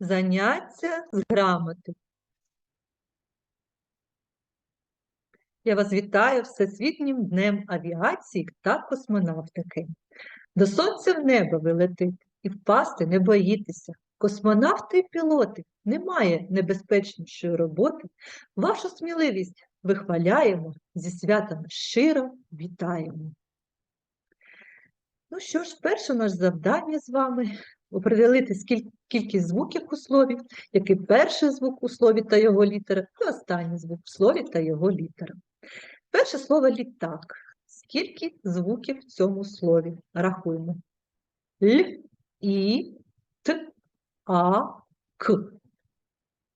Заняття з грамоти. Я вас вітаю Всесвітнім днем авіації та космонавтики. До сонця в небо ви летите і впасти не боїтеся. Космонавти і пілоти немає небезпечнішої роботи. Вашу сміливість вихваляємо, зі святом щиро вітаємо. Ну що ж, перше наше завдання з вами определити скіль- кількість звуків у слові, який перший звук у слові та його літера, і останній звук в слові та його літера. Перше слово літак. Скільки звуків в цьому слові? Рахуємо. Л, І, Т, А, К.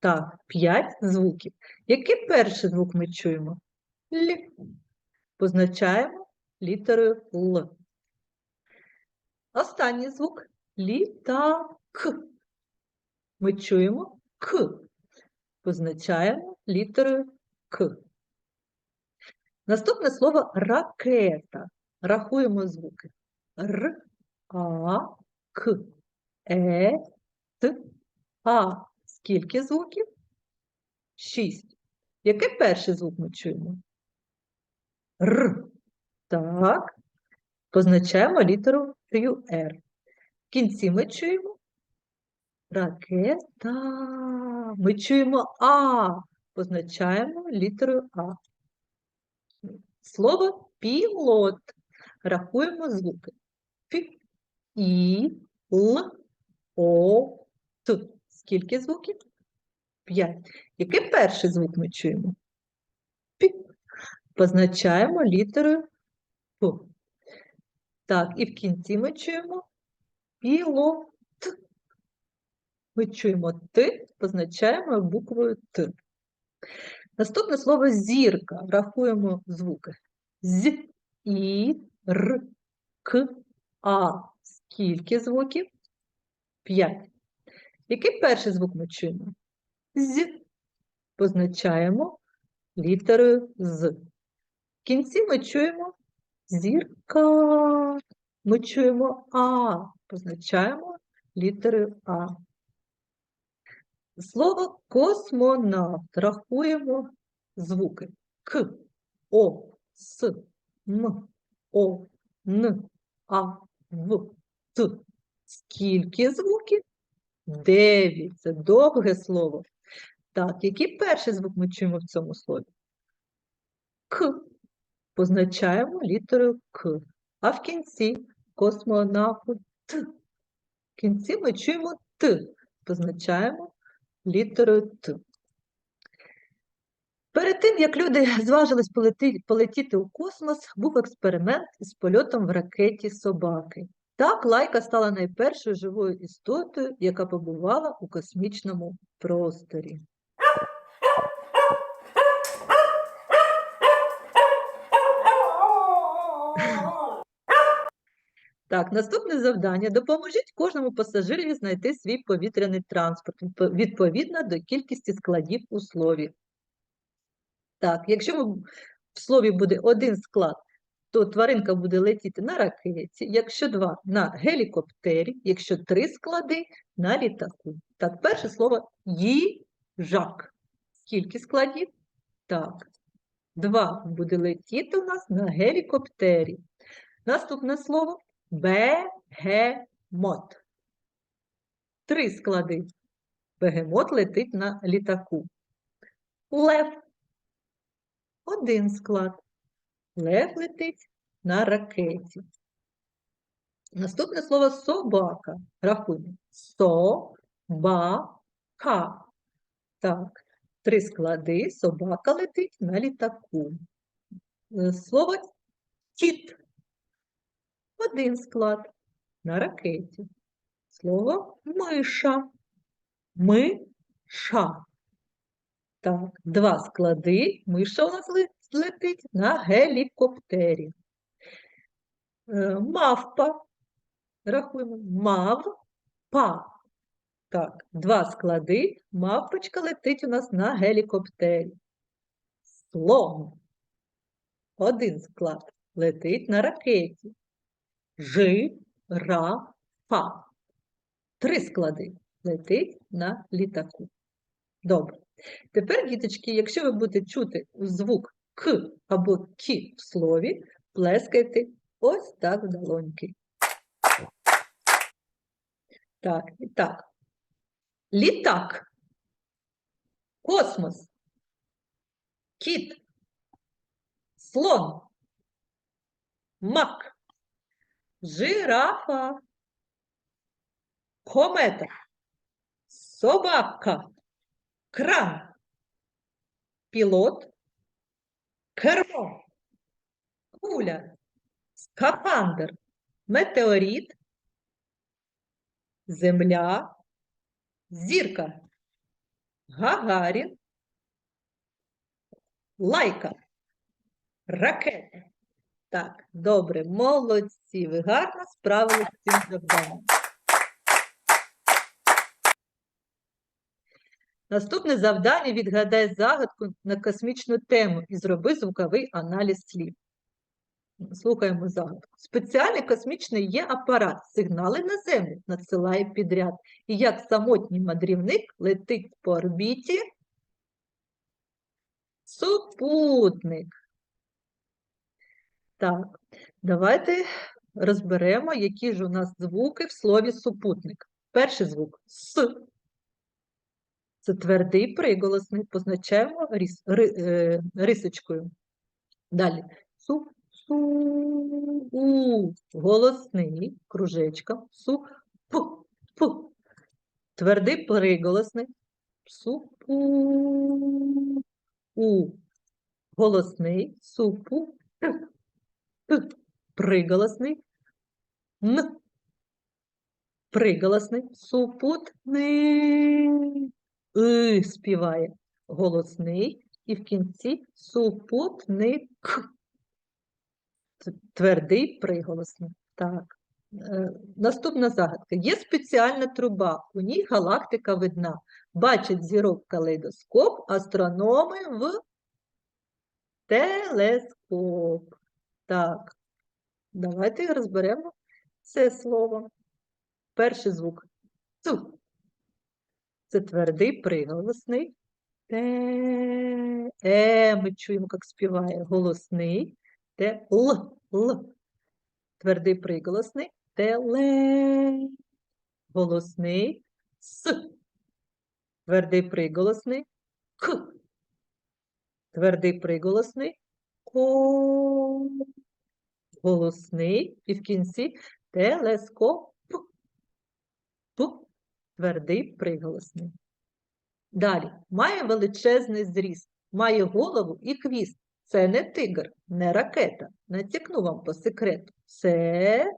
Так, п'ять звуків. Який перший звук ми чуємо? Л. Позначаємо літерою Л. Останній звук літак. Ми чуємо К. Позначаємо літерою К. Наступне слово ракета. Рахуємо звуки. Р, А, К, Е, Т, А. Скільки звуків? Шість. Який перший звук ми чуємо? Р. Так. Позначаємо літеру Р. В кінці ми чуємо ракета. Ми чуємо А. Позначаємо літерою А. Слово пілот. Рахуємо звуки. П, І, Л, О, Т. Скільки звуків? П'ять. Який перший звук ми чуємо? П. Позначаємо літерою П. Так, і в кінці ми чуємо пілот. Ми чуємо Т, позначаємо буквою Т. Наступне слово зірка. Рахуємо звуки. З, І, Р, К, А. Скільки звуків? П'ять. Який перший звук ми чуємо? З. Позначаємо літерою з. В кінці ми чуємо зірка. Ми чуємо А. Позначаємо літерою А. Слово космонавт. Рахуємо звуки. К, О, С, М, О, Н, А, В, Т. Скільки звуків? Дев'ять. Це довге слово. Так, який перший звук ми чуємо в цьому слові? К. Позначаємо літерою К. А в кінці космонавт Т. В кінці ми чуємо Т. Позначаємо літерою Т. Перед тим, як люди зважились полети- полетіти у космос, був експеримент із польотом в ракеті собаки. Так лайка стала найпершою живою істотою, яка побувала у космічному просторі. Так, наступне завдання. Допоможіть кожному пасажирові знайти свій повітряний транспорт відповідно до кількості складів у слові. Так, якщо в слові буде один склад, то тваринка буде летіти на ракеті, якщо два на гелікоптері, якщо три склади на літаку. Так, перше слово їжак. Скільки складів? Так, два буде летіти у нас на гелікоптері. Наступне слово бегемот. Три склади. Бегемот летить на літаку. Лев. Один склад. Лев летить на ракеті. Наступне слово собака. Рахуємо. Со-ба-ка. Так, три склади. Собака летить на літаку. Е, Слово кіт. Один склад на ракеті. Слово миша. Миша. Так, два склади. Миша у нас летить на гелікоптері. Е, Мавпа. Рахуємо. Мавпа. Так, два склади. Мавпочка летить у нас на гелікоптері. Слон. Один склад. Летить на ракеті. Жирафа. Три склади. летить на літаку. Добре. Тепер, діточки, якщо ви будете чути звук К або Кі в слові, плескайте ось так в долоньки. Так, і так. Літак. Космос. Кіт. Слон. Мак. Жирафа. Комета. Собака. Кран. Пілот. Кермо. Куля. Скафандр. Метеорит. Земля. Зірка. Гагарін. Лайка. Ракета. Так, добре, молодці. Ви гарно справилися з цим завданням. Наступне завдання відгадай загадку на космічну тему і зроби звуковий аналіз слів. Слухаємо загадку. Спеціальний космічний є апарат, сигнали на Землю надсилає підряд. І як самотній мандрівник летить по орбіті супутник. Так, давайте розберемо, які ж у нас звуки в слові супутник. Перший звук С. Це твердий приголосний, позначаємо рис, ри, е, рисочкою. Далі. Су, су, у. Голосний, кружечком. Су, пу, пу. Твердий приголосний. Су, пу, у. Голосний, супу, п, п. Приголосний. Н. Приголосний. Супутний. И співає голосний, і в кінці супутник. Це Твердий приголосний. Так. Е, Наступна загадка. Є спеціальна труба, у ній галактика видна. Бачать зірок калейдоскоп, астрономи в телескоп. Так, давайте розберемо це слово. Перший звук. Цу. Це твердий приголосний. Те, е, ми чуємо, як співає голосний. Те, л, л. Твердий приголосний. Те, ле. Голосний. С. Твердий приголосний. К. Твердий приголосний. Ко. Голосний. І в кінці телескоп. П твердий приголосний. Далі, має величезний зріст, має голову і хвіст. Це не тигр, не ракета. Натякну вам по секрету. Це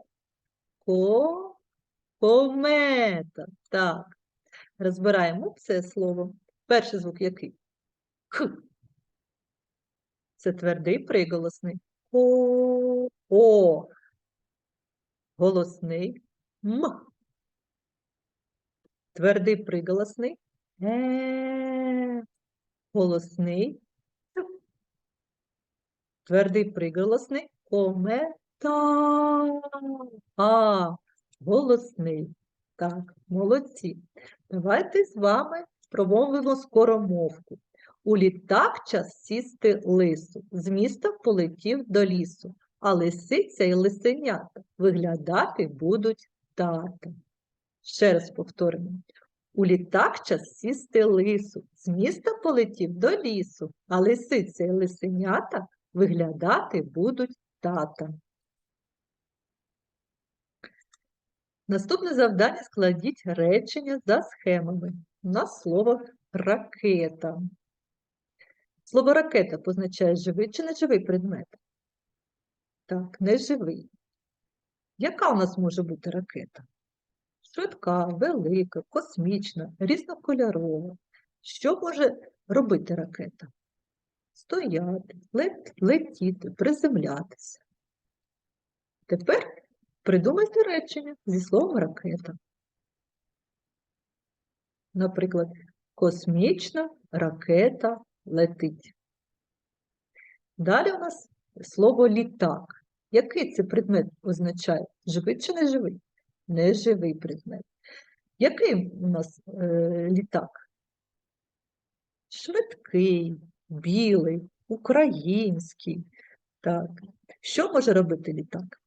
ко... комета. Так. Розбираємо це слово. Перший звук який? К. Це твердий приголосний. О. О. Голосний. М. Твердий приголосний. Е. Голосний. Твердий приголосний. Комета. А. Голосний. Так, молодці. Давайте з вами промовимо скоромовку. У літак час сісти лису. З міста полетів до лісу, а лисиця і лисенята виглядати будуть тата. Ще раз повторимо. У літак час сісти лису, з міста полетів до лісу, а лисиця і лисенята виглядати будуть тата. Наступне завдання складіть речення за схемами. У нас слово ракета. Слово ракета позначає живий чи неживий предмет? Так, неживий. Яка у нас може бути ракета? Швидка, велика, космічна, різнокольорова. Що може робити ракета? Стояти, лет- летіти, приземлятися. Тепер придумайте речення зі словом ракета. Наприклад, космічна ракета летить. Далі у нас слово літак. Який це предмет означає? Живий чи неживий? Неживий предмет. Який у нас е, літак? Швидкий, білий, український. Так. Що може робити літак?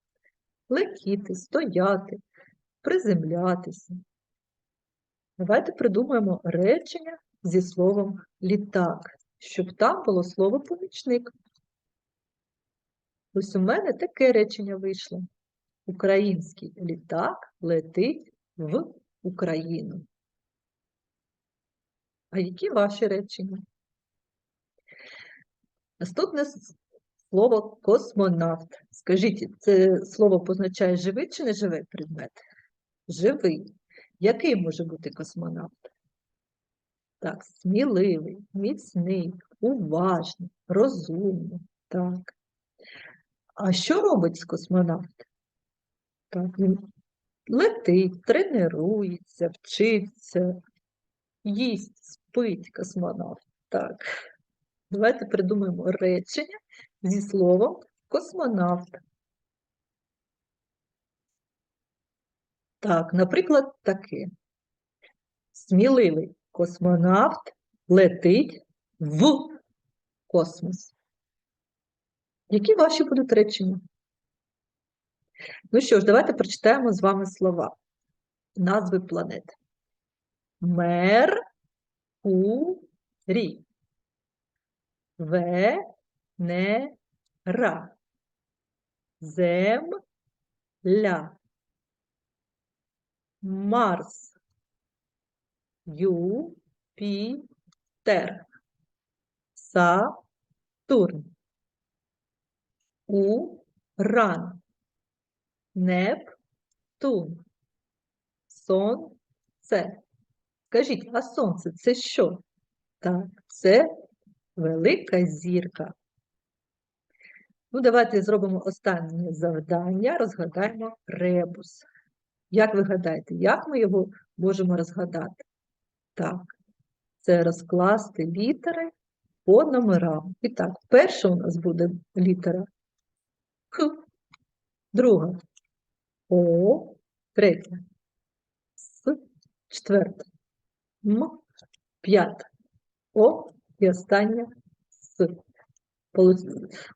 Летіти, стояти, приземлятися. Давайте придумаємо речення зі словом літак, щоб там було слово помічник. Ось у мене таке речення вийшло. Український літак летить в Україну. А які ваші речення? Наступне слово космонавт. Скажіть, це слово позначає живий чи неживий предмет? Живий. Який може бути космонавт? Так, сміливий, міцний, уважний, розумний. Так. А що робить космонавт? Так, він летить, тренується, вчиться, їсть, спить космонавт. Так. Давайте придумаємо речення зі словом космонавт. Так, наприклад, таке. Сміливий космонавт летить в космос. Які ваші будуть речення? Ну що ж, давайте прочитаємо з вами слова, назви планет. Меркурій. Венера. Земля. Марс. Юпітер. Сатурн. Уран. Нептун. Сонце. Скажіть, а сонце це що? Так, це велика зірка. Ну, давайте зробимо останнє завдання, розгадаємо ребус. Як ви гадаєте, як ми його можемо розгадати? Так, це розкласти літери по номерам. І так, перша у нас буде літера Х, друга. О, третя. С, четверта. М, п'ята. О. І остання С.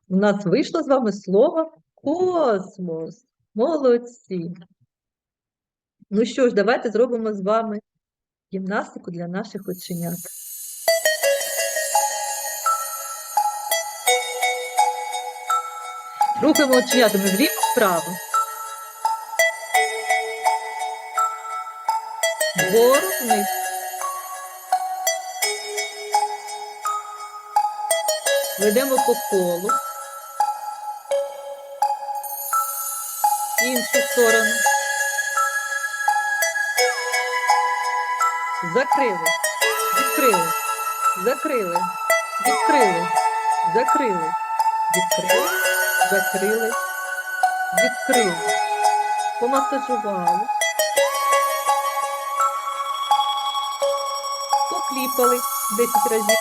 У нас вийшло з вами слово космос. Молодці. Ну що ж, давайте зробимо з вами гімнастику для наших оченят. Рухаємо оченятами вліво-вправо. Вгору вниз. Ведемо по колу. Іншу сторону. Закрили. Відкрили. Закрили. Відкрили. Закрили. Відкрили. Закрили. Відкрили. Помасажували. Покліпали 10 разів.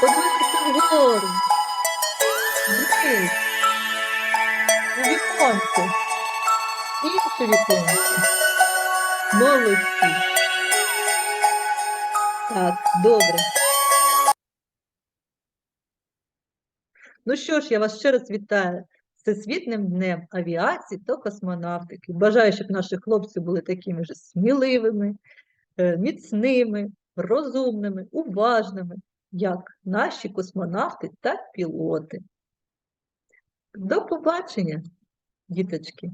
Подивилися вгору. Вниз. У віконце. Інше віконце. Молодці. Так, добре. Ну що ж, я вас ще раз вітаю з Всесвітнім днем авіації та космонавтики. Бажаю, щоб наші хлопці були такими ж сміливими, е, міцними, розумними, уважними, як наші космонавти та пілоти. До побачення, діточки!